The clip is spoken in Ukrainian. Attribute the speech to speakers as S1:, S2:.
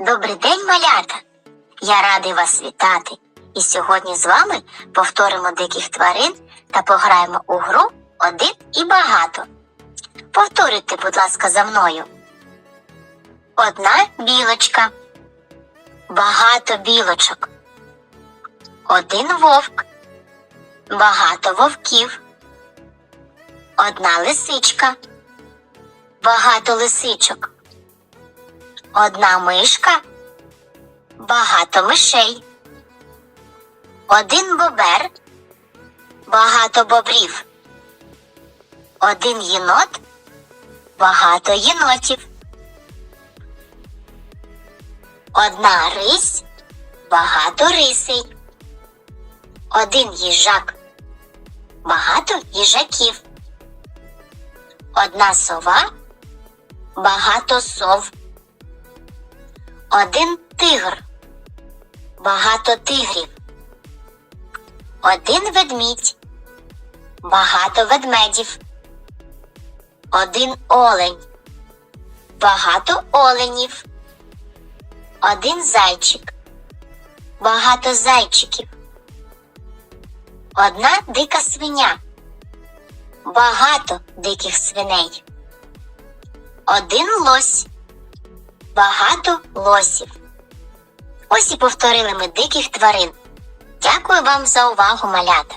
S1: Добрий день, малята! Я радий вас вітати. І сьогодні з вами повторимо диких тварин та пограємо у гру один і багато. Повторюйте, будь ласка, за мною. Одна білочка. Багато білочок. Один вовк. Багато вовків. Одна лисичка. Багато лисичок. Одна мишка. Багато мишей. Один бобер. Багато бобрів. Один єнот. Багато єнотів. Одна рись. Багато рисей. Один їжак. Багато їжаків. Одна сова. Багато сов. Один тигр. Багато тигрів. Один ведмідь. Багато ведмедів. Один олень. Багато оленів. Один зайчик. Багато зайчиків. Одна дика свиня. Багато диких свиней. Один лось. Багато лосів. Ось і повторили ми диких тварин. Дякую вам за увагу, малята.